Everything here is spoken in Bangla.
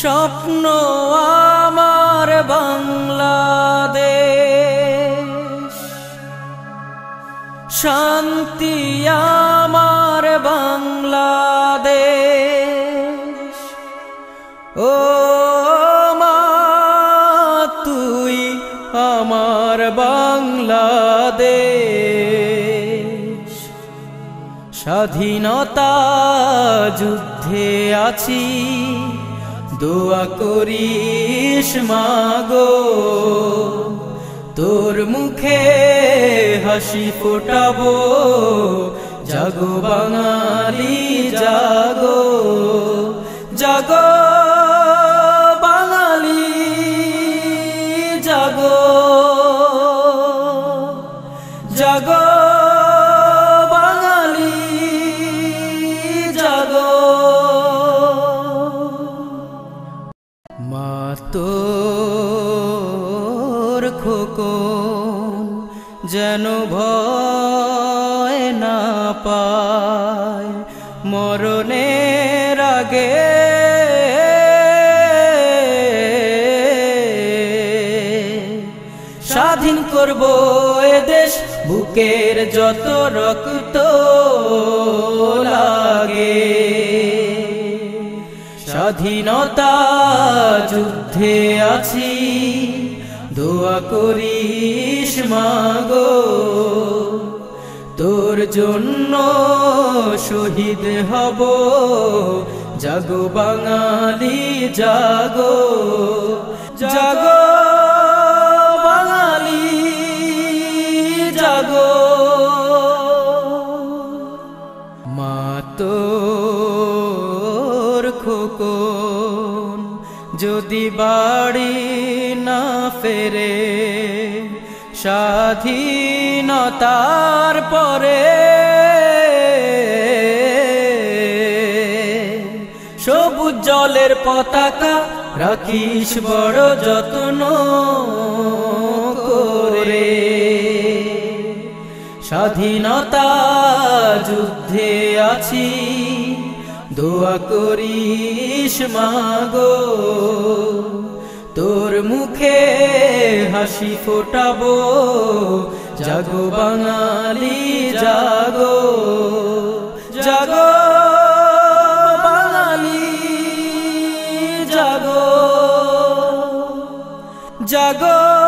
স্বপ্ন আমার বাংলাদেশ। শান্তি আমার বাংলাদেশ। ও মা তুই আমার বাংলাদেশ। স্বাধীনতা যুদ্ধে আছি। দোয়া করিস মাগো। তোর মুখে হাসি ফোটাবো জাগো বাঙালি জাগো। জাগো বাঙালি জাগো। জাগো তোর খোকন যেন ভয় না পায়। মরণের আগে স্বাধীন করব এ দেশ, বুকের যত রক্ত লাগে। স্বাধীনতা যুদ্ধে আছি, দোয়া করিস মাগো। তোর জন্য শহীদ হব, জাগো বাঙালি, জাগো। জাগো বাঙালি, জাগো। মা তোর খোকন যদি বাড়ি না ফেরে, স্বাধীনতার পরে সবুজ জলের পতাকা রাখিস বড় যত্ন করে। স্বাধীনতা যুদ্ধে আছি দোয়া করিস মাগো। তোর মুখে হাসি ফোটাবো জাগো বাঙালি জাগো জাগো বাঙালি জাগো জাগো।